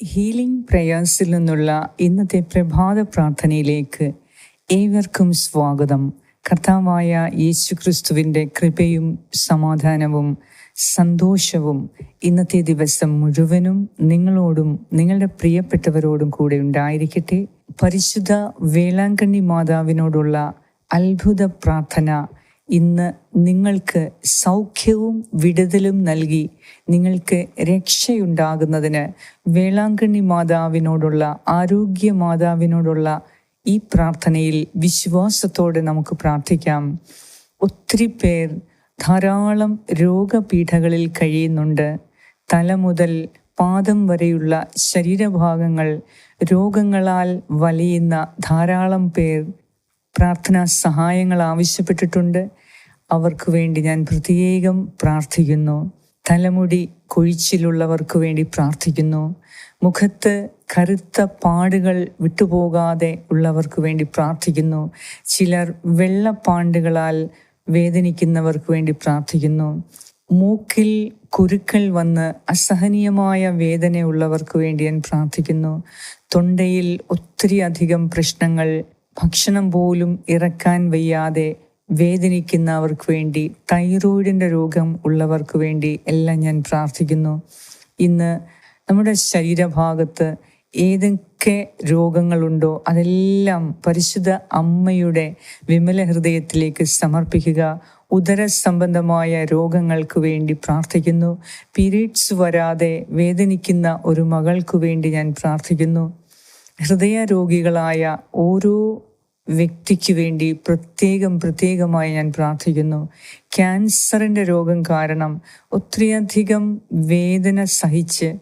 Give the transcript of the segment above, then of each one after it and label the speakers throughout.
Speaker 1: Healing പ്രയേഴ്സിൽ നിന്നുള്ള ഇന്നത്തെ പ്രഭാത പ്രാർത്ഥനയിലേക്ക് ഏവർക്കും സ്വാഗതം. കർത്താവായ യേശുക്രിസ്തുവിന്റെ കൃപയും സമാധാനവും സന്തോഷവും ഇന്നത്തെ ദിവസം മുഴുവനും നിങ്ങളോടും നിങ്ങളുടെ പ്രിയപ്പെട്ടവരോടും കൂടെ ഉണ്ടായിരിക്കട്ടെ. പരിശുദ്ധ വേളാങ്കണ്ണി മാതാവിനോടുള്ള അത്ഭുത പ്രാർത്ഥന ഇന്ന് നിങ്ങൾക്ക് സൗഖ്യവും വിടുതലും നൽകി നിങ്ങൾക്ക് രക്ഷയുണ്ടാകുന്നതിന് വേളാങ്കണ്ണി മാതാവിനോടുള്ള ആരോഗ്യ മാതാവിനോടുള്ള ഈ പ്രാർത്ഥനയിൽ വിശ്വാസത്തോടെ നമുക്ക് പ്രാർത്ഥിക്കാം. ഒത്തിരി പേർ ധാരാളം രോഗപീഠകളിൽ കഴിയുന്നുണ്ട്. തല മുതൽ പാദം വരെയുള്ള ശരീരഭാഗങ്ങൾ രോഗങ്ങളാൽ വലയുന്ന ധാരാളം പേർ പ്രാർത്ഥനാ സഹായങ്ങൾ ആവശ്യപ്പെട്ടിട്ടുണ്ട്. അവർക്ക് വേണ്ടി ഞാൻ പ്രത്യേകം പ്രാർത്ഥിക്കുന്നു. തലമുടി കൊഴിച്ചിലുള്ളവർക്ക് വേണ്ടി പ്രാർത്ഥിക്കുന്നു. മുഖത്ത് കറുത്ത പാടുകൾ വിട്ടുപോകാതെ ഉള്ളവർക്ക് വേണ്ടി പ്രാർത്ഥിക്കുന്നു. ചിലർ വെള്ളപ്പാണ്ടുകളാൽ വേദനിക്കുന്നവർക്ക് വേണ്ടി പ്രാർത്ഥിക്കുന്നു. മൂക്കിൽ കുരുക്കൾ വന്ന് അസഹനീയമായ വേദനയുള്ളവർക്ക് വേണ്ടി ഞാൻ പ്രാർത്ഥിക്കുന്നു. തൊണ്ടയിൽ ഒത്തിരി അധികം പ്രശ്നങ്ങൾ ഭക്ഷണം പോലും ഇറക്കാൻ വയ്യാതെ വേദനിക്കുന്നവർക്ക് വേണ്ടി തൈറോയിഡിന്റെ രോഗം ഉള്ളവർക്ക് വേണ്ടി എല്ലാം ഞാൻ പ്രാർത്ഥിക്കുന്നു. ഇന്ന് നമ്മുടെ ശരീരഭാഗത്ത് ഏതൊക്കെ രോഗങ്ങളുണ്ടോ അതെല്ലാം പരിശുദ്ധ അമ്മയുടെ വിമല ഹൃദയത്തിലേക്ക് സമർപ്പിക്കുക. ഉദര സംബന്ധമായ രോഗങ്ങൾക്ക് വേണ്ടി പ്രാർത്ഥിക്കുന്നു. പീരീഡ്സ് വരാതെ വേദനിക്കുന്ന ഒരു മകൾക്ക് വേണ്ടി ഞാൻ പ്രാർത്ഥിക്കുന്നു. ഹൃദയ രോഗികളായ ഓരോ വ്യക്തിക്ക് വേണ്ടി പ്രത്യേകം പ്രത്യേകമായി ഞാൻ പ്രാർത്ഥിക്കുന്നു. ക്യാൻസറിന്റെ രോഗം കാരണം ഒത്തിരിയധികം വേദന സഹിച്ച്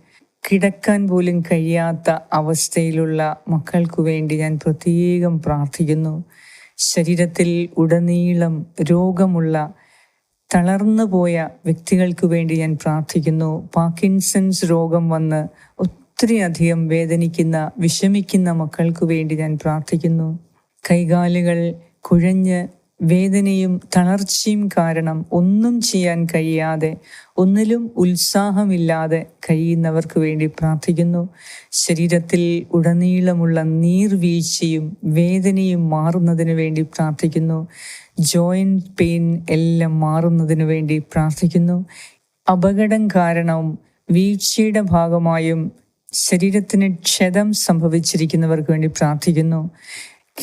Speaker 1: കിടക്കാൻ പോലും കഴിയാത്ത അവസ്ഥയിലുള്ള മക്കൾക്ക് വേണ്ടി ഞാൻ പ്രത്യേകം പ്രാർത്ഥിക്കുന്നു. ശരീരത്തിൽ ഉടനീളം രോഗമുള്ള തളർന്നു പോയ വ്യക്തികൾക്ക് വേണ്ടി ഞാൻ പ്രാർത്ഥിക്കുന്നു. പാർക്കിൻസൺസ് രോഗം വന്ന് ഒത്തിരി അധികം വേദനിക്കുന്ന വിഷമിക്കുന്ന മക്കൾക്ക് വേണ്ടി ഞാൻ പ്രാർത്ഥിക്കുന്നു. കൈകാലുകൾ കുഴഞ്ഞ് വേദനയും തളർച്ചയും കാരണം ഒന്നും ചെയ്യാൻ കഴിയാതെ ഒന്നിലും ഉത്സാഹമില്ലാതെ കഴിയുന്നവർക്ക് വേണ്ടി പ്രാർത്ഥിക്കുന്നു. ശരീരത്തിൽ ഉടനീളമുള്ള നീർവീഴ്ചയും വേദനയും മാറുന്നതിന് വേണ്ടി പ്രാർത്ഥിക്കുന്നു. ജോയിന്റ് പെയിൻ എല്ലാം മാറുന്നതിന് വേണ്ടി പ്രാർത്ഥിക്കുന്നു. അപകടം കാരണവും വീഴ്ചയുടെ ഭാഗമായും ശരീരത്തിന് ക്ഷതം സംഭവിച്ചിരിക്കുന്നവർക്ക് വേണ്ടി പ്രാർത്ഥിക്കുന്നു.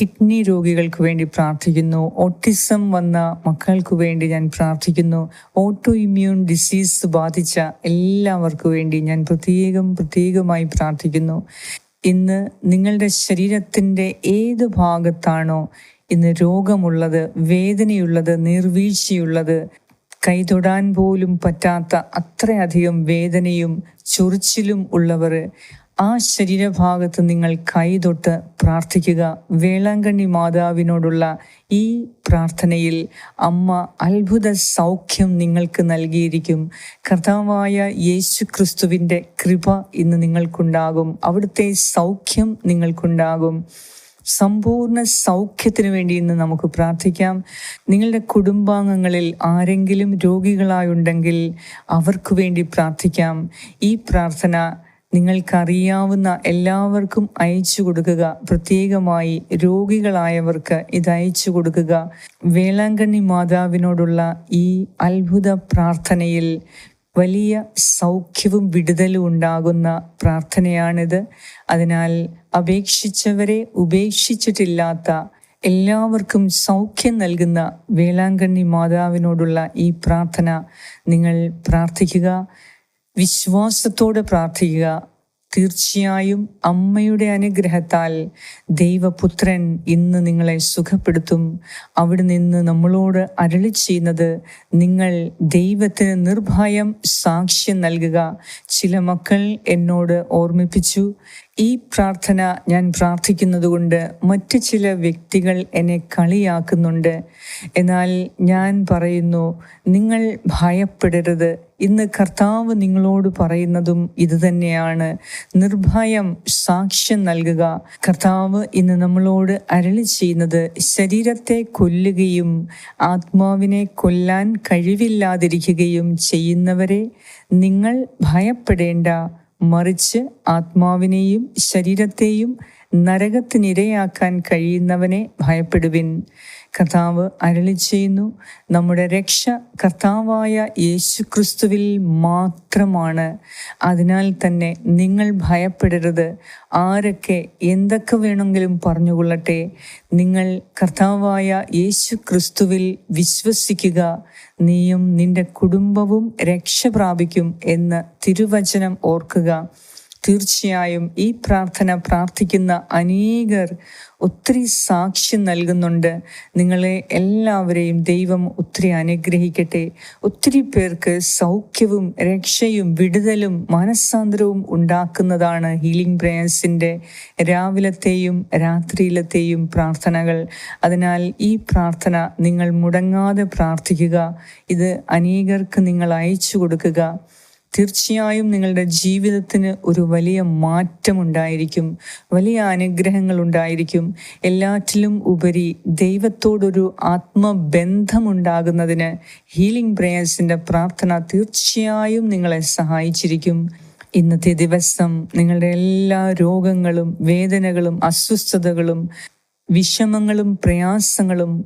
Speaker 1: കിഡ്നി രോഗികൾക്ക് വേണ്ടി പ്രാർത്ഥിക്കുന്നു. ഓട്ടിസം വന്ന മക്കൾക്ക് വേണ്ടി ഞാൻ പ്രാർത്ഥിക്കുന്നു. ഓട്ടോ ഇമ്മ്യൂൺ ഡിസീസ് ബാധിച്ച എല്ലാവർക്കും വേണ്ടി ഞാൻ പ്രത്യേകം പ്രത്യേകമായി പ്രാർത്ഥിക്കുന്നു. ഇന്ന് നിങ്ങളുടെ ശരീരത്തിന്റെ ഏത് ഭാഗത്താണോ ഇന്ന് രോഗമുള്ളത് വേദനയുള്ളത് നീർവീഴ്ചയുള്ളത് കൈതൊടാൻ പോലും പറ്റാത്ത അത്രയധികം വേദനയും ചൊറിച്ചിലും ഉള്ളവർ ആ ശരീരഭാഗത്ത് നിങ്ങൾ കൈതൊട്ട് പ്രാർത്ഥിക്കുക. വേളാങ്കണ്ണി മാതാവിനോടുള്ള ഈ പ്രാർത്ഥനയിൽ അമ്മ അത്ഭുത സൗഖ്യം നിങ്ങൾക്ക് നൽകിയിരിക്കും. കർത്താവായ യേശു ക്രിസ്തുവിന്റെ കൃപ ഇന്ന് നിങ്ങൾക്കുണ്ടാകും. അവിടുത്തെ സൗഖ്യം നിങ്ങൾക്കുണ്ടാകും. സമ്പൂർണ സൗഖ്യത്തിന് വേണ്ടി ഇന്ന് നമുക്ക് പ്രാർത്ഥിക്കാം. നിങ്ങളുടെ കുടുംബാംഗങ്ങളിൽ ആരെങ്കിലും രോഗികളായുണ്ടെങ്കിൽ അവർക്ക് വേണ്ടി പ്രാർത്ഥിക്കാം. ഈ പ്രാർത്ഥന നിങ്ങൾക്കറിയാവുന്ന എല്ലാവർക്കും അയച്ചു കൊടുക്കുക. പ്രത്യേകമായി രോഗികളായവർക്ക് ഇത് അയച്ചു കൊടുക്കുക. വേളാങ്കണ്ണി മാതാവിനോടുള്ള ഈ അത്ഭുത പ്രാർത്ഥനയിൽ വലിയ സൗഖ്യവും വിടുതലും ഉണ്ടാകുന്ന പ്രാർത്ഥനയാണിത്. അതിനാൽ അപേക്ഷിച്ചവരെ ഉപേക്ഷിച്ചിട്ടില്ലാത്ത എല്ലാവർക്കും സൗഖ്യം നൽകുന്ന വേളാങ്കണ്ണി മാതാവിനോടുള്ള ഈ പ്രാർത്ഥന നിങ്ങൾ പ്രാർത്ഥിക്കുക. വിശ്വാസത്തോടെ പ്രാർത്ഥിക്കുക. തീർച്ചയായും അമ്മയുടെ അനുഗ്രഹത്താൽ ദൈവപുത്രൻ ഇന്ന് നിങ്ങളെ സുഖപ്പെടുത്തും. അവിടെ നിന്ന് നമ്മളോട് അരളി ചെയ്യുന്നത് നിങ്ങൾ ദൈവത്തിന് നിർഭയം സാക്ഷ്യം നൽകുക. ചില മക്കൾ എന്നോട് ഓർമ്മിപ്പിച്ചു ഈ പ്രാർത്ഥന ഞാൻ പ്രാർത്ഥിക്കുന്നത് കൊണ്ട് മറ്റു ചില വ്യക്തികൾ എന്നെ കളിയാക്കുന്നുണ്ട്. എന്നാൽ ഞാൻ പറയുന്നു നിങ്ങൾ ഭയപ്പെടരുത്. ഇന്ന് കർത്താവ് നിങ്ങളോട് പറയുന്നതും ഇതുതന്നെയാണ് നിർഭയം സാക്ഷ്യം നൽകുക. കർത്താവ് ഇന്ന് നമ്മളോട് അരളി ചെയ്യുന്നത് ശരീരത്തെ കൊല്ലുകയും ആത്മാവിനെ കൊല്ലാൻ കഴിവില്ലാതിരിക്കുകയും ചെയ്യുന്നവരെ നിങ്ങൾ ഭയപ്പെടേണ്ട. മറിച്ച് ആത്മാവിനെയും ശരീരത്തെയും നരകത്തിനിരയാക്കാൻ കഴിയുന്നവനെ ഭയപ്പെടുവിൻ. കർത്താവ് അരളി ചെയ്യുന്നു നമ്മുടെ രക്ഷ കർത്താവായ യേശു ക്രിസ്തുവിൽ മാത്രമാണ്. അതിനാൽ തന്നെ നിങ്ങൾ ഭയപ്പെടരുത്. ആരൊക്കെ എന്തൊക്കെ വേണമെങ്കിലും പറഞ്ഞുകൊള്ളട്ടെ. നിങ്ങൾ കർത്താവായ യേശു ക്രിസ്തുവിൽ വിശ്വസിക്കുക. നീയും നിന്റെ കുടുംബവും രക്ഷ പ്രാപിക്കും എന്ന് തിരുവചനം ഓർക്കുക. തീർച്ചയായും ഈ പ്രാർത്ഥന പ്രാർത്ഥിക്കുന്ന അനേകർ ഒത്തിരി സാക്ഷ്യം നൽകുന്നുണ്ട്. നിങ്ങളെ എല്ലാവരെയും ദൈവം ഒത്തിരി അനുഗ്രഹിക്കട്ടെ. ഒത്തിരി പേർക്ക് സൗഖ്യവും രക്ഷയും വിടുതലും മനസ്സാന്തരവും ഉണ്ടാക്കുന്നതാണ് ഹീലിംഗ് പ്രേയേഴ്സിന്റെ രാവിലത്തെയും രാത്രിയിലത്തെയും പ്രാർത്ഥനകൾ. അതിനാൽ ഈ പ്രാർത്ഥന നിങ്ങൾ മുടങ്ങാതെ പ്രാർത്ഥിക്കുക. ഇത് അനേകർക്ക് നിങ്ങൾ അയച്ചു കൊടുക്കുക. തീർച്ചയായും നിങ്ങളുടെ ജീവിതത്തിന് ഒരു വലിയ മാറ്റമുണ്ടായിരിക്കും. വലിയ അനുഗ്രഹങ്ങൾ ഉണ്ടായിരിക്കും എല്ലാറ്റിലും ഉപരി ദൈവത്തോടൊരു ആത്മബന്ധമുണ്ടാകുന്നതിന് ഹീലിംഗ് പ്രേയേഴ്സിന്റെ പ്രാർത്ഥന തീർച്ചയായും നിങ്ങളെ സഹായിച്ചിരിക്കും. ഇന്നത്തെ ദിവസം നിങ്ങളുടെ എല്ലാ രോഗങ്ങളും വേദനകളും അസ്വസ്ഥതകളും വിഷമങ്ങളും പ്രയാസങ്ങളും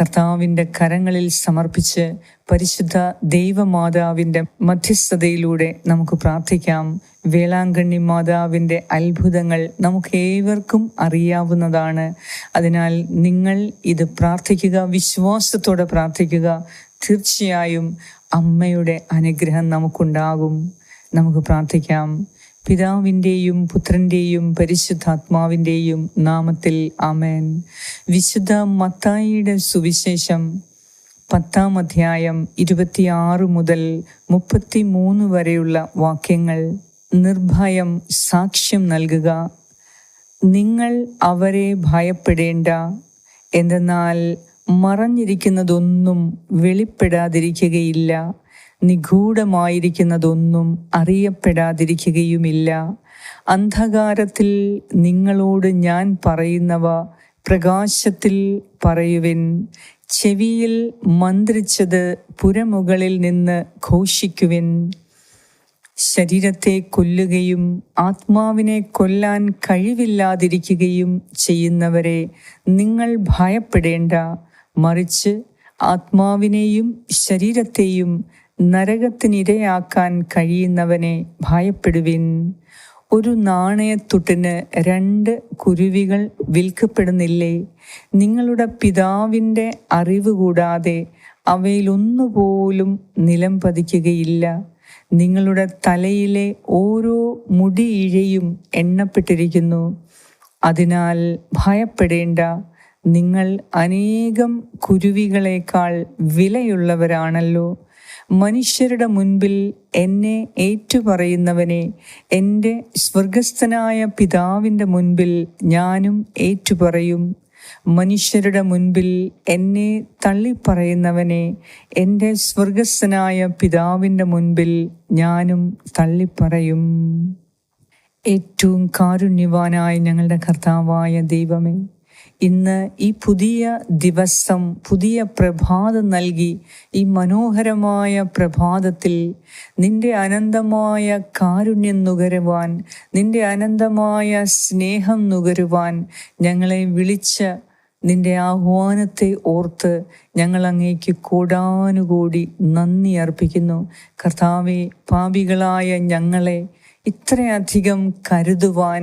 Speaker 1: കർത്താവിന്റെ കരങ്ങളിൽ സമർപ്പിച്ച് പരിശുദ്ധ ദൈവമാതാവിന്റെ മധ്യസ്ഥതയിലൂടെ നമുക്ക് പ്രാർത്ഥിക്കാം. വേളാങ്കണ്ണി മാതാവിന്റെ അത്ഭുതങ്ങൾ നമുക്ക് ഏവർക്കും അറിയാവുന്നതാണ്. അതിനാൽ നിങ്ങൾ ഇത് പ്രാർത്ഥിക്കുക വിശ്വാസത്തോടെ പ്രാർത്ഥിക്കുക. തീർച്ചയായും അമ്മയുടെ അനുഗ്രഹം നമുക്കുണ്ടാകും. നമുക്ക് പ്രാർത്ഥിക്കാം. പിതാവിന്റെയും പുത്രന്റെയും പരിശുദ്ധാത്മാവിന്റെയും നാമത്തിൽ ആമേൻ. വിശുദ്ധ മത്തായിയുടെ സുവിശേഷം പത്താം അധ്യായം ഇരുപത്തിയാറ് മുതൽ മുപ്പത്തി മൂന്ന് വരെയുള്ള വാക്യങ്ങൾ. നിർഭയം സാക്ഷ്യം നൽകുക. നിങ്ങൾ അവരെ ഭയപ്പെടേണ്ട. എന്തെന്നാൽ മറഞ്ഞിരിക്കുന്നതൊന്നും വെളിപ്പെടാതിരിക്കുകയില്ല. നിഗൂഢമായിരിക്കുന്നതൊന്നും അറിയപ്പെടാതിരിക്കുകയുമില്ല. അന്ധകാരത്തിൽ നിങ്ങളോട് ഞാൻ പറയുന്നവ പ്രകാശത്തിൽ പറയുവിൻ. ചെവിയിൽ മന്ത്രിച്ചത് പുരമുകളിൽ നിന്ന് ഘോഷിക്കുവിൻ. ശരീരത്തെ കൊല്ലുകയും ആത്മാവിനെ കൊല്ലാൻ കഴിവില്ലാതിരിക്കുകയും ചെയ്യുന്നവരെ നിങ്ങൾ ഭയപ്പെടേണ്ട. മറിച്ച് ആത്മാവിനെയും ശരീരത്തെയും നരകത്തിനിരയാക്കാൻ കഴിയുന്നവനെ ഭയപ്പെടുവിൻ. ഒരു നാണയത്തുട്ടിന് രണ്ട് കുരുവികൾ വിൽക്കപ്പെടുന്നില്ലേ? നിങ്ങളുടെ പിതാവിന്റെ അറിവ് കൂടാതെ അവയിലൊന്നുപോലും നിലം പതിക്കുകയില്ല. നിങ്ങളുടെ തലയിലെ ഓരോ മുടിയിഴയും എണ്ണപ്പെട്ടിരിക്കുന്നു. അതിനാൽ ഭയപ്പെടേണ്ട. നിങ്ങൾ അനേകം കുരുവികളേക്കാൾ വിലയുള്ളവരാണല്ലോ. മനുഷ്യരുടെ മുൻപിൽ എന്നെ ഏറ്റുപറയുന്നവനെ എന്റെ സ്വർഗസ്ഥനായ പിതാവിന്റെ മുൻപിൽ ഞാനും ഏറ്റുപറയും. മനുഷ്യരുടെ മുൻപിൽ എന്നെ തള്ളിപ്പറയുന്നവനെ എന്റെ സ്വർഗസ്ഥനായ പിതാവിന്റെ മുൻപിൽ ഞാനും തള്ളിപ്പറയും. ഏറ്റവും കാരുണ്യവാനായ ഞങ്ങളുടെ കർത്താവായ ദൈവമേ ഇന്ന് ഈ പുതിയ ദിവസം പുതിയ പ്രഭാതം നൽകി ഈ മനോഹരമായ പ്രഭാതത്തിൽ നിന്റെ അനന്തമായ കാരുണ്യം നുകരുവാൻ നിന്റെ അനന്തമായ സ്നേഹം നുകരുവാൻ ഞങ്ങളെ വിളിച്ച നിന്റെ ആഹ്വാനത്തെ ഓർത്ത് ഞങ്ങൾ അങ്ങേക്ക് കൂടാനുകൂടി നന്ദി അർപ്പിക്കുന്നു. കർത്താവെ പാപികളായ ഞങ്ങളെ ഇത്രയധികം കരുതുവാൻ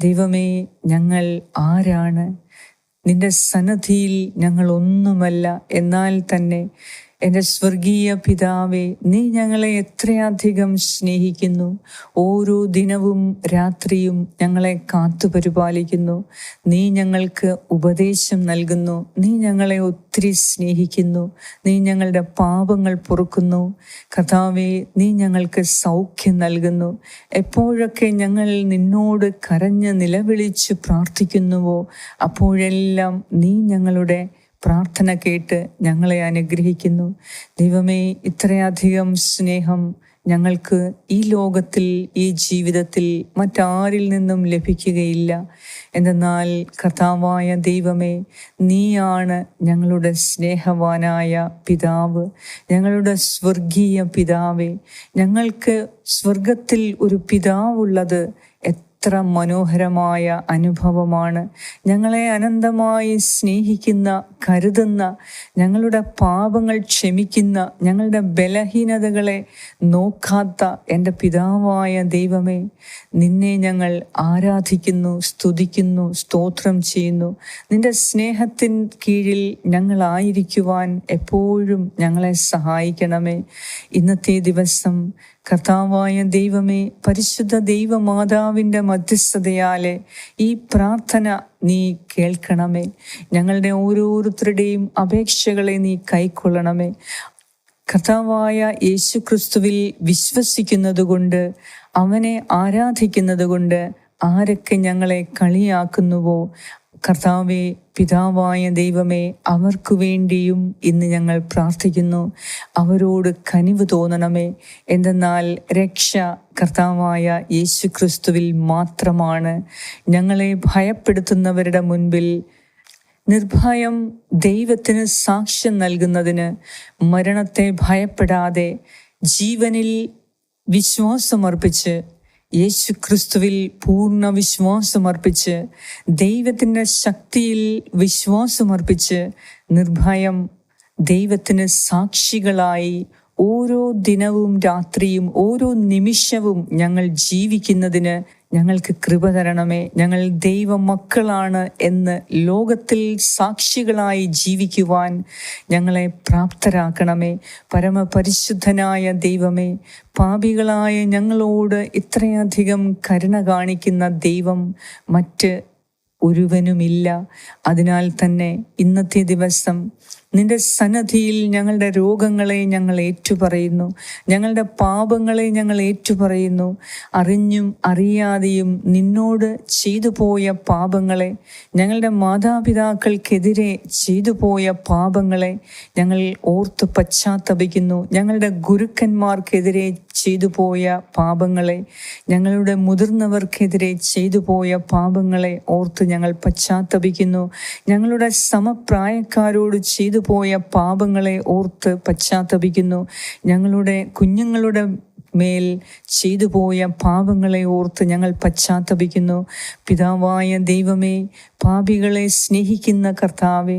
Speaker 1: ദൈവമേ ഞങ്ങൾ ആരാണ്? നിന്റെ സന്നദ്ധിയിൽ ഞങ്ങൾ ഒന്നുമല്ല എന്നാൽ തന്നെ എന്റെ സ്വർഗീയ പിതാവെ നീ ഞങ്ങളെ എത്രയധികം സ്നേഹിക്കുന്നു. ഓരോ ദിനവും രാത്രിയും ഞങ്ങളെ കാത്തു പരിപാലിക്കുന്നു. നീ ഞങ്ങൾക്ക് ഉപദേശം നൽകുന്നു. നീ ഞങ്ങളെ ഒത്തിരി സ്നേഹിക്കുന്നു. നീ ഞങ്ങളുടെ പാപങ്ങൾ പൊറുക്കുന്നു. കഥാവെ നീ ഞങ്ങൾക്ക് സൗഖ്യം നൽകുന്നു. എപ്പോഴൊക്കെ ഞങ്ങൾ നിന്നോട് കരഞ്ഞ് നിലവിളിച്ച് പ്രാർത്ഥിക്കുന്നുവോ അപ്പോഴെല്ലാം നീ ഞങ്ങളുടെ പ്രാർത്ഥന കേട്ട് ഞങ്ങളെ അനുഗ്രഹിക്കുന്നു. ദൈവമേ ഇത്രയധികം സ്നേഹം ഞങ്ങൾക്ക് ഈ ലോകത്തിൽ ഈ ജീവിതത്തിൽ മറ്റാരിൽ നിന്നും ലഭിക്കുകയില്ല. എന്തെന്നാൽ കർത്താവായ ദൈവമേ നീയാണ് ഞങ്ങളുടെ സ്നേഹവാനായ പിതാവ് ഞങ്ങളുടെ സ്വർഗീയ പിതാവേ. ഞങ്ങൾക്ക് സ്വർഗത്തിൽ ഒരു പിതാവുള്ളത് എത്ര മനോഹരമായ അനുഭവമാണ്. ഞങ്ങളെ അനന്തമായി സ്നേഹിക്കുന്ന കരുതുന്ന ഞങ്ങളുടെ പാപങ്ങൾ ക്ഷമിക്കുന്ന ഞങ്ങളുടെ ബലഹീനതകളെ നോക്കാത്ത എന്റെ പിതാവായ ദൈവമേ നിന്നെ ഞങ്ങൾ ആരാധിക്കുന്നു സ്തുതിക്കുന്നു സ്തോത്രം ചെയ്യുന്നു. നിന്റെ സ്നേഹത്തിൻ കീഴിൽ ഞങ്ങളായിരിക്കുവാൻ എപ്പോഴും ഞങ്ങളെ സഹായിക്കണമേ. ഇന്നത്തെ ദിവസം കർത്താവായ ദൈവമേ പരിശുദ്ധ ദൈവമാതാവിന്റെ മധ്യസ്ഥതയാലെ ഈ പ്രാർത്ഥന നീ കേൾക്കണമേ. ഞങ്ങളുടെ ഓരോരുത്തരുടെയും അപേക്ഷകളെ നീ കൈക്കൊള്ളണമേ. കഥാവായ യേശു ക്രിസ്തുവിൽ വിശ്വസിക്കുന്നത് കൊണ്ട് അവനെ ആരാധിക്കുന്നത് കൊണ്ട് ആരൊക്കെ ഞങ്ങളെ കളിയാക്കുന്നുവോ കർത്താവെ പിതാവായ ദൈവമേ അവർക്കു വേണ്ടിയും ഇന്ന് ഞങ്ങൾ പ്രാർത്ഥിക്കുന്നു. അവരോട് കനിവ് തോന്നണമേ. എന്തെന്നാൽ രക്ഷ കർത്താവായ യേശു ക്രിസ്തുവിൽ മാത്രമാണ്. ഞങ്ങളെ ഭയപ്പെടുത്തുന്നവരുടെ മുൻപിൽ നിർഭയം ദൈവത്തിന് സാക്ഷ്യം നൽകുന്നതിന് മരണത്തെ ഭയപ്പെടാതെ ജീവനിൽ വിശ്വാസമർപ്പിച്ച് യേശു ക്രിസ്തുവിൽ പൂർണ വിശ്വാസമർപ്പിച്ച് ദൈവത്തിന്റെ ശക്തിയിൽ വിശ്വാസമർപ്പിച്ച് നിർഭയം ദൈവത്തിന് സാക്ഷികളായി ഓരോ ദിനവും രാത്രിയും ഓരോ നിമിഷവും ഞങ്ങൾ ജീവിക്കുന്നതിന് ഞങ്ങൾക്ക് കൃപ തരണമേ. ഞങ്ങൾ ദൈവ മക്കളാണ് എന്ന് ലോകത്തിൽ സാക്ഷികളായി ജീവിക്കുവാൻ ഞങ്ങളെ പ്രാപ്തരാക്കണമേ. പരമപരിശുദ്ധനായ ദൈവമേ പാപികളായ ഞങ്ങളോട് ഇത്രയധികം കരുണ കാണിക്കുന്ന ദൈവം മറ്റ് ഒരുവനുമില്ല. അതിനാൽ തന്നെ ഇന്നത്തെ ദിവസം നിന്റെ സന്നദ്ധിയിൽ ഞങ്ങളുടെ രോഗങ്ങളെ ഞങ്ങൾ ഏറ്റുപറയുന്നു. ഞങ്ങളുടെ പാപങ്ങളെ ഞങ്ങൾ ഏറ്റുപറയുന്നു. അറിഞ്ഞും അറിയാതെയും നിന്നോട് ചെയ്തു പോയ പാപങ്ങളെ ഞങ്ങളുടെ മാതാപിതാക്കൾക്കെതിരെ ചെയ്തു പോയ പാപങ്ങളെ ഞങ്ങൾ ഓർത്ത് പശ്ചാത്തപിക്കുന്നു. ഞങ്ങളുടെ ഗുരുക്കന്മാർക്കെതിരെ ചെയ്തു പോയ പാപങ്ങളെ ഞങ്ങളുടെ മുതിർന്നവർക്കെതിരെ ചെയ്തു പോയ പാപങ്ങളെ ഓർത്ത് ഞങ്ങൾ പശ്ചാത്തപിക്കുന്നു. ഞങ്ങളുടെ സമപ്രായക്കാരോട് ചെയ്തു പോയ പാപങ്ങളെ ഓർത്ത് പശ്ചാത്തപിക്കുന്നു. ഞങ്ങളുടെ കുഞ്ഞുങ്ങളുടെ മേൽ ചെയ്തു പോയ പാപങ്ങളെ ഓർത്ത് ഞങ്ങൾ പശ്ചാത്തപിക്കുന്നു. പിതാവായ ദൈവമേ പാപികളെ സ്നേഹിക്കുന്ന കർത്താവെ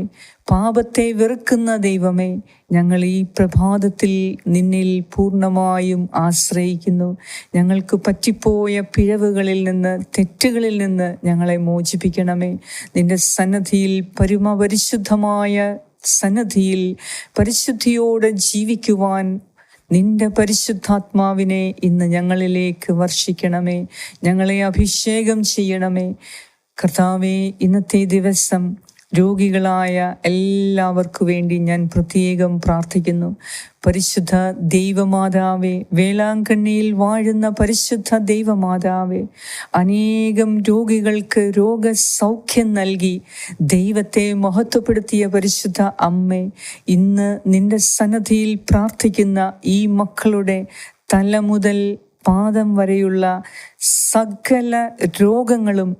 Speaker 1: പാപത്തെ വെറുക്കുന്ന ദൈവമേ ഞങ്ങൾ ഈ പ്രഭാതത്തിൽ നിന്നിൽ പൂർണമായും ആശ്രയിക്കുന്നു. ഞങ്ങൾക്ക് പറ്റിപ്പോയ പിഴവുകളിൽ നിന്ന് തെറ്റുകളിൽ നിന്ന് ഞങ്ങളെ മോചിപ്പിക്കണമേ. നിന്റെ സന്നദ്ധിയിൽ പരമപരിശുദ്ധമായ സന്നദ്ധിയിൽ പരിശുദ്ധിയോടെ ജീവിക്കുവാൻ നിന്റെ പരിശുദ്ധാത്മാവിനെ ഇന്ന് ഞങ്ങളിലേക്ക് വർഷിക്കണമേ. ഞങ്ങളെ അഭിഷേകം ചെയ്യണമേ. കർത്താവെ ഇന്നത്തെ ദിവസം രോഗികളായ എല്ലാവർക്കു വേണ്ടി ഞാൻ പ്രത്യേകം പ്രാർത്ഥിക്കുന്നു. പരിശുദ്ധ ദൈവമാതാവേ വേളാങ്കണ്ണിയിൽ വാഴുന്ന പരിശുദ്ധ ദൈവമാതാവേ അനേകം രോഗികൾക്ക് രോഗസൗഖ്യം നൽകി ദൈവത്തെ മഹത്വപ്പെടുത്തിയ പരിശുദ്ധ അമ്മേ ഇന്ന് നിന്റെ സന്നദ്ധിയിൽ പ്രാർത്ഥിക്കുന്ന ഈ മക്കളുടെ തല മുതൽ പാദം വരെയുള്ള സകല രോഗങ്ങളും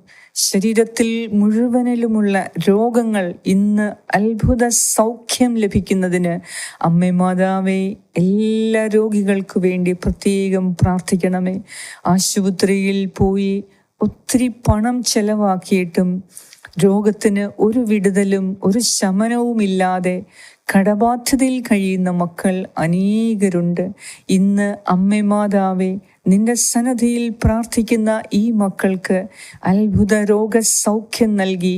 Speaker 1: ശരീരത്തിൽ മുഴുവനിലുമുള്ള രോഗങ്ങൾ ഇന്ന് അത്ഭുത സൗഖ്യം ലഭിക്കുന്നതിന് അമ്മേ മാതാവേ എല്ലാ രോഗികൾക്ക് വേണ്ടി പ്രത്യേകം പ്രാർത്ഥിക്കണമേ. ആശുപത്രിയിൽ പോയി ഒത്തിരി പണം ചെലവാക്കിയിട്ടും രോഗത്തിന് ഒരു വിടുതലും ഒരു ശമനവുമില്ലാതെ കടബാധ്യതയിൽ കഴിയുന്ന മക്കൾ അനേകരുണ്ട്. ഇന്ന് അമ്മ മാതാവേ നിന്റെ സന്നദ്ധിയിൽ പ്രാർത്ഥിക്കുന്ന ഈ മക്കൾക്ക് അത്ഭുത രോഗസൗഖ്യം നൽകി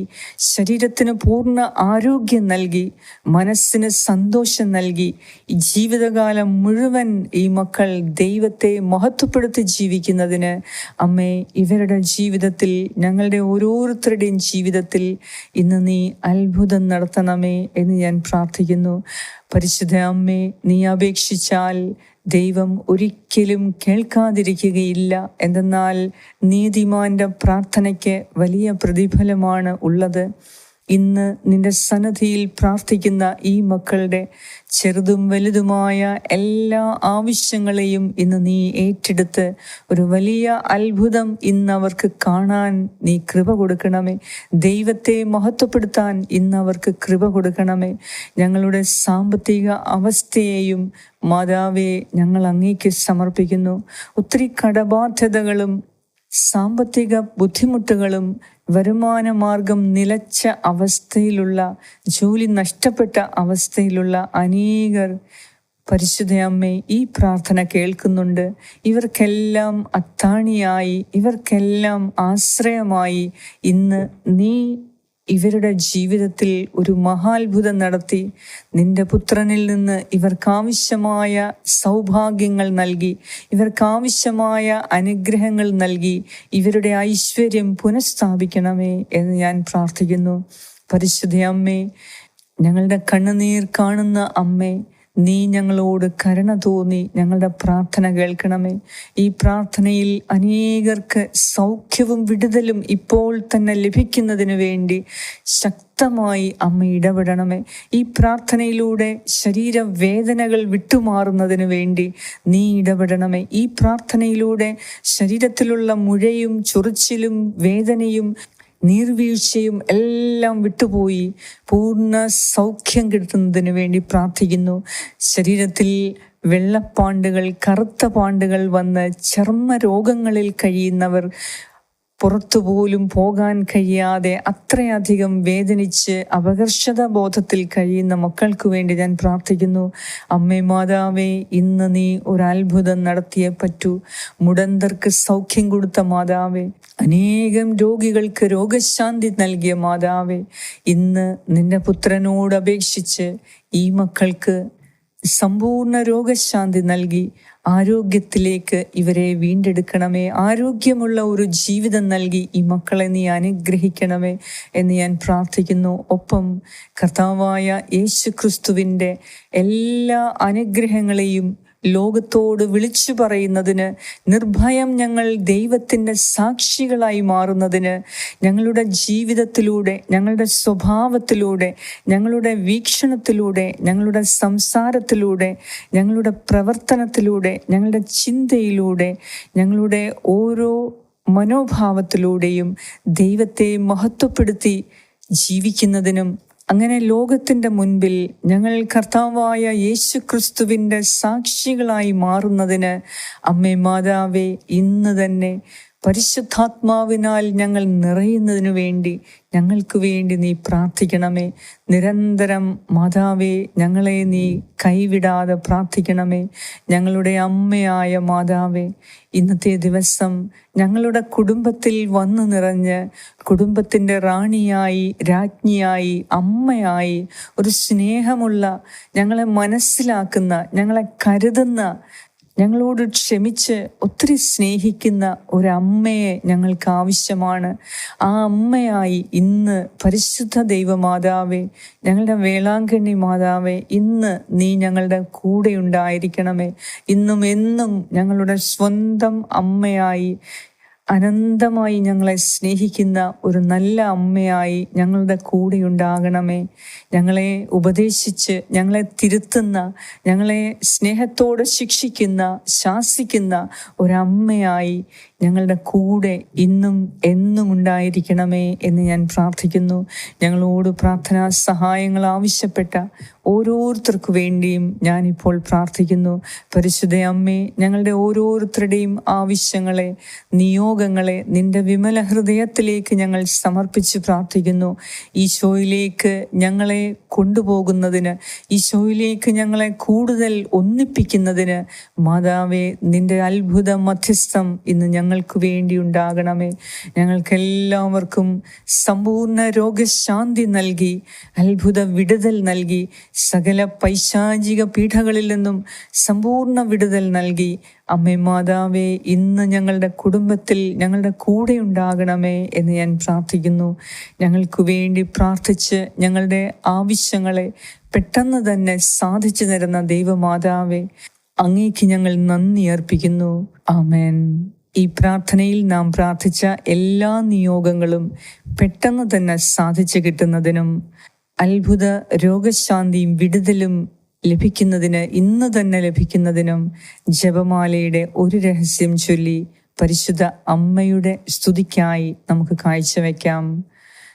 Speaker 1: ശരീരത്തിന് പൂർണ ആരോഗ്യം നൽകി മനസ്സിന് സന്തോഷം നൽകി. ജീവിതകാലം മുഴുവൻ ഈ മക്കൾ ദൈവത്തെ മഹത്വപ്പെടുത്തി ജീവിക്കുന്നതിന് അമ്മേ ഇവരുടെ ജീവിതത്തിൽ ഞങ്ങളുടെ ഓരോരുത്തരുടെയും ജീവിതത്തിൽ ഇന്ന് നീ അത്ഭുതം നടത്തണമേ എന്ന് ഞാൻ പ്രാർത്ഥിക്കുന്നു. പരിശുദ്ധ അമ്മേ നീ അപേക്ഷിച്ചാൽ ദൈവം ഒരിക്കലും കേൾക്കാതിരിക്കുകയില്ല. എന്തെന്നാൽ നീതിമാന്റെ പ്രാർത്ഥനയ്ക്ക് വലിയ പ്രതിഫലമാണ് ഉള്ളത്. ഇന്ന് നിന്റെ സന്നദ്ധിയിൽ പ്രാർത്ഥിക്കുന്ന ഈ മക്കളുടെ ചെറുതും വലുതുമായ എല്ലാ ആവശ്യങ്ങളെയും ഇന്ന് നീ ഏറ്റെടുത്ത് ഒരു വലിയ അത്ഭുതം ഇന്ന് അവർക്ക് കാണാൻ നീ കൃപ കൊടുക്കണമേ. ദൈവത്തെ മഹത്വപ്പെടുത്താൻ ഇന്ന് അവർക്ക് കൃപ കൊടുക്കണമേ. ഞങ്ങളുടെ സാമ്പത്തിക അവസ്ഥയെയും മാതാവെ ഞങ്ങൾ അങ്ങേക്ക് സമർപ്പിക്കുന്നു. ഒത്തിരി കടബാധ്യതകളും സാമ്പത്തിക ബുദ്ധിമുട്ടുകളും വരുമാന മാർഗം നിലച്ച അവസ്ഥയിലുള്ള ജോലി നഷ്ടപ്പെട്ട അവസ്ഥയിലുള്ള അനേകർ പരിശുദ്ധ അമ്മേ ഈ പ്രാർത്ഥന കേൾക്കുന്നുണ്ട്. ഇവർക്കെല്ലാം അത്താണിയായി ഇവർക്കെല്ലാം ആശ്രയമായി ഇന്ന് നീ ഇവരുടെ ജീവിതത്തിൽ ഒരു മഹാത്ഭുതം നടത്തി നിന്റെ പുത്രനിൽ നിന്ന് ഇവർക്കാവശ്യമായ സൗഭാഗ്യങ്ങൾ നൽകി ഇവർക്കാവശ്യമായ അനുഗ്രഹങ്ങൾ നൽകി ഇവരുടെ ഐശ്വര്യം പുനഃസ്ഥാപിക്കണമേ എന്ന് ഞാൻ പ്രാർത്ഥിക്കുന്നു. പരിശുദ്ധ അമ്മേ ഞങ്ങളുടെ കണ്ണുനീർ കാണുന്ന അമ്മേ നീ ഞങ്ങളോട് കരുണ തോന്നി ഞങ്ങളുടെ പ്രാർത്ഥന കേൾക്കണമേ. ഈ പ്രാർത്ഥനയിൽ അനേകർക്ക് സൗഖ്യവും വിടുതലും ഇപ്പോൾ തന്നെ ലഭിക്കുന്നതിന് വേണ്ടി ശക്തമായി അമ്മ ഇടപെടണമേ. ഈ പ്രാർത്ഥനയിലൂടെ ശരീരവേദനകൾ വിട്ടുമാറുന്നതിന് വേണ്ടി നീ ഇടപെടണമേ. ഈ പ്രാർത്ഥനയിലൂടെ ശരീരത്തിലുള്ള മുഴയും ചൊറിച്ചിലും വേദനയും നീർവീഴ്ചയും എല്ലാം വിട്ടുപോയി. പൂർണ സൗഖ്യം കിട്ടുന്നതിന് വേണ്ടി പ്രാർത്ഥിക്കുന്നു. ശരീരത്തിൽ വെള്ളപ്പാണ്ടുകൾ കറുത്ത പാണ്ടുകൾ വന്ന് ചർമ്മ രോഗങ്ങളിൽ കഴിയുന്നവർ പുറത്തുപോലും പോകാൻ കഴിയാതെ അത്രയധികം വേദനിച്ച് അപകർഷത ബോധത്തിൽ കഴിയുന്ന മക്കൾക്ക് വേണ്ടി ഞാൻ പ്രാർത്ഥിക്കുന്നു. അമ്മേ മാതാവേ ഇന്ന് നീ ഒരു അത്ഭുതം നടത്തിയേ പറ്റൂ. മുടന്തർക്ക് സൗഖ്യം കൊടുത്ത മാതാവേ അനേകം രോഗികൾക്ക് രോഗശാന്തി നൽകിയ മാതാവേ ഇന്ന് നിന്റെ പുത്രനോട് അപേക്ഷിച്ച് ഈ മക്കൾക്ക് സമ്പൂർണ രോഗശാന്തി നൽകി. ആരോഗ്യത്തിലേക്ക് ഇവരെ വീണ്ടെടുക്കണമേ. ആരോഗ്യമുള്ള ഒരു ജീവിതം നൽകി ഈ മക്കളെ നീ അനുഗ്രഹിക്കണമേ എന്ന് ഞാൻ പ്രാർത്ഥിക്കുന്നു. ഒപ്പം കർത്താവായ യേശു ക്രിസ്തുവിന്റെ എല്ലാ അനുഗ്രഹങ്ങളെയും ലോകത്തോട് വിളിച്ചു പറയുന്നതിന് നിർഭയം ഞങ്ങൾ ദൈവത്തിന്റെ സാക്ഷികളായി മാറുന്നതിന് ഞങ്ങളുടെ ജീവിതത്തിലൂടെ ഞങ്ങളുടെ സ്വഭാവത്തിലൂടെ ഞങ്ങളുടെ വീക്ഷണത്തിലൂടെ ഞങ്ങളുടെ സംസാരത്തിലൂടെ ഞങ്ങളുടെ പ്രവർത്തനത്തിലൂടെ ഞങ്ങളുടെ ചിന്തയിലൂടെ ഞങ്ങളുടെ ഓരോ മനോഭാവത്തിലൂടെയും ദൈവത്തെ മഹത്വപ്പെടുത്തി ജീവിക്കുന്നതിനും അങ്ങനെ ലോകത്തിന്റെ മുൻപിൽ ഞങ്ങൾ കർത്താവായ യേശു ക്രിസ്തുവിന്റെ സാക്ഷികളായി മാറുന്നതിന് അമ്മേ മാതാവേ ഇന്ന് തന്നെ പരിശുദ്ധാത്മാവിനാൽ ഞങ്ങൾ നിറയുന്നതിനു വേണ്ടി ഞങ്ങൾക്ക് വേണ്ടി നീ പ്രാർത്ഥിക്കണമേ. നിരന്തരം മാതാവേ ഞങ്ങളെ നീ കൈവിടാതെ പ്രാർത്ഥിക്കണമേ. ഞങ്ങളുടെ അമ്മയായ മാതാവേ ഇന്നത്തെ ദിവസം ഞങ്ങളുടെ കുടുംബത്തിൽ വന്നു നിറഞ്ഞ് കുടുംബത്തിന്റെ റാണിയായി രാജ്ഞിയായി അമ്മയായി ഒരു സ്നേഹമുള്ള ഞങ്ങളെ മനസ്സിലാക്കുന്ന ഞങ്ങളെ കരുതുന്ന ഞങ്ങളോട് ക്ഷമിച്ച് ഒത്തിരി സ്നേഹിക്കുന്ന ഒരമ്മയെ ഞങ്ങൾക്ക് ആവശ്യമാണ്. ആ അമ്മയായി ഇന്ന് പരിശുദ്ധ ദൈവമാതാവേ ഞങ്ങളുടെ വേളാങ്കണ്ണി മാതാവേ ഇന്ന് നീ ഞങ്ങളുടെ കൂടെ ഉണ്ടായിരിക്കണമേ. ഇന്നും എന്നും ഞങ്ങളുടെ സ്വന്തം അമ്മയായി അനന്തമായി ഞങ്ങളെ സ്നേഹിക്കുന്ന ഒരു നല്ല അമ്മയായി ഞങ്ങളുടെ കൂടെ ഉണ്ടാകണമേ. ഞങ്ങളെ ഉപദേശിച്ച് ഞങ്ങളെ തിരുത്തുന്ന ഞങ്ങളെ സ്നേഹത്തോടെ ശിക്ഷിക്കുന്ന ശാസിക്കുന്ന ഒരമ്മയായി ഞങ്ങളുടെ കൂടെ ഇന്നും എന്നും ഉണ്ടായിരിക്കണമേ എന്ന് ഞാൻ പ്രാർത്ഥിക്കുന്നു. ഞങ്ങളോട് പ്രാർത്ഥനാ സഹായങ്ങൾ ആവശ്യപ്പെട്ട ഓരോരുത്തർക്കു വേണ്ടിയും ഞാനിപ്പോൾ പ്രാർത്ഥിക്കുന്നു. പരിശുദ്ധ അമ്മേ ഞങ്ങളുടെ ഓരോരുത്തരുടെയും ആവശ്യങ്ങളെ നിയോഗങ്ങളെ നിന്റെ വിമല ഹൃദയത്തിലേക്ക് ഞങ്ങൾ സമർപ്പിച്ച് പ്രാർത്ഥിക്കുന്നു. ഈശോയിലേക്ക് ഞങ്ങളെ കൊണ്ടുപോകുന്നതിന് ഈശോയിലേക്ക് ഞങ്ങളെ കൂടുതൽ ഒന്നിപ്പിക്കുന്നതിന് മാതാവേ നിന്റെ അത്ഭുത മധ്യസ്ഥം ഇന്ന് ഞങ്ങൾക്ക് വേണ്ടി ഉണ്ടാകണമേ. ഞങ്ങൾക്കെല്ലാവർക്കും സമ്പൂർണ രോഗശാന്തി നൽകി അത്ഭുത വിടുതൽ നൽകി സകല പൈശാചിക പീഠകളിൽ നിന്നും സമ്പൂർണ വിടുതൽ നൽകി. അമ്മേ മാതാവേ ഇന്ന് ഞങ്ങളുടെ കുടുംബത്തിൽ ഞങ്ങളുടെ കൂടെ ഉണ്ടാകണമേ എന്ന് ഞാൻ പ്രാർത്ഥിക്കുന്നു. ഞങ്ങൾക്ക് വേണ്ടി പ്രാർത്ഥിച്ച് ഞങ്ങളുടെ ആവശ്യങ്ങളെ പെട്ടെന്ന് തന്നെ സാധിച്ചു തരുന്ന ദൈവമാതാവെ അങ്ങേക്ക് ഞങ്ങൾ നന്ദി അർപ്പിക്കുന്നു. ആമേൻ. ഈ പ്രാർത്ഥനയിൽ നാം പ്രാർത്ഥിച്ച എല്ലാ നിയോഗങ്ങളും പെട്ടെന്ന് തന്നെ സാധിച്ചു കിട്ടുന്നതിനും അത്ഭുത രോഗശാന്തിയും വിടുതലും ലഭിക്കുന്നതിന് ഇന്ന് തന്നെ ലഭിക്കുന്നതിനും ജപമാലയുടെ ഒരു രഹസ്യം ചൊല്ലി പരിശുദ്ധ അമ്മയുടെ സ്തുതിക്കായി നമുക്ക് കാഴ്ചവെക്കാം.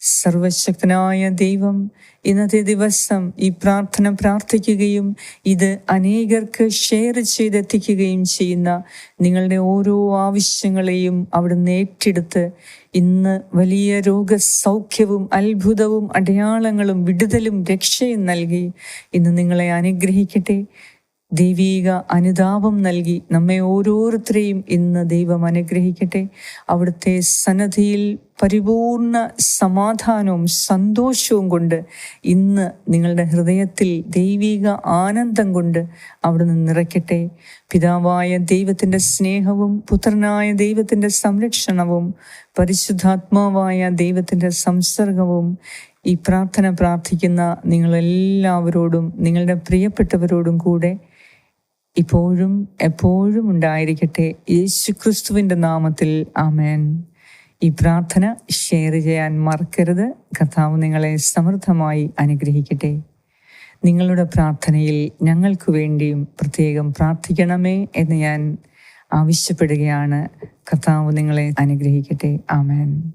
Speaker 1: സർവശക്തനായ ദൈവം ഇന്നത്തെ ദിവസം ഈ പ്രാർത്ഥന പ്രാർത്ഥിക്കുകയും ഇത് അനേകർക്ക് ഷെയർ ചെയ്തെത്തിക്കുകയും ചെയ്യുന്ന നിങ്ങളുടെ ഓരോ ആവശ്യങ്ങളെയും അവിടുന്ന് ഏറ്റെടുത്ത് ഇന്ന് വലിയ രോഗസൗഖ്യവും അത്ഭുതവും അടയാളങ്ങളും വിടുതലും രക്ഷയും നൽകി. ഇന്ന് നിങ്ങളെ അനുഗ്രഹിക്കട്ടെ. ദൈവീക അനുതാപം നൽകി നമ്മെ ഓരോരുത്തരെയും ഇന്ന് ദൈവം അനുഗ്രഹിക്കട്ടെ. അവിടുത്തെ സന്നദ്ധിയിൽ പരിപൂർണ സമാധാനവും സന്തോഷവും കൊണ്ട് ഇന്ന് നിങ്ങളുടെ ഹൃദയത്തിൽ ദൈവിക ആനന്ദം കൊണ്ട് അവിടുന്ന് നിറയ്ക്കട്ടെ. പിതാവായ ദൈവത്തിന്റെ സ്നേഹവും പുത്രനായ ദൈവത്തിന്റെ സംരക്ഷണവും പരിശുദ്ധാത്മാവായ ദൈവത്തിന്റെ സംസർഗവും ഈ പ്രാർത്ഥന പ്രാർത്ഥിക്കുന്ന നിങ്ങളെല്ലാവരോടും നിങ്ങളുടെ പ്രിയപ്പെട്ടവരോടും കൂടെ ഇപ്പോഴും എപ്പോഴും ഉണ്ടായിരിക്കട്ടെ യേശു ക്രിസ്തുവിന്റെ നാമത്തിൽ. ആമേൻ. ഈ പ്രാർത്ഥന ഷെയർ ചെയ്യാൻ മറക്കരുത്. കർത്താവ് നിങ്ങളെ സമൃദ്ധമായി അനുഗ്രഹിക്കട്ടെ. നിങ്ങളുടെ പ്രാർത്ഥനയിൽ ഞങ്ങൾക്ക് വേണ്ടിയും പ്രത്യേകം പ്രാർത്ഥിക്കണമേ എന്ന് ഞാൻ ആവശ്യപ്പെടുകയാണ്. കർത്താവ് നിങ്ങളെ അനുഗ്രഹിക്കട്ടെ. ആമേൻ.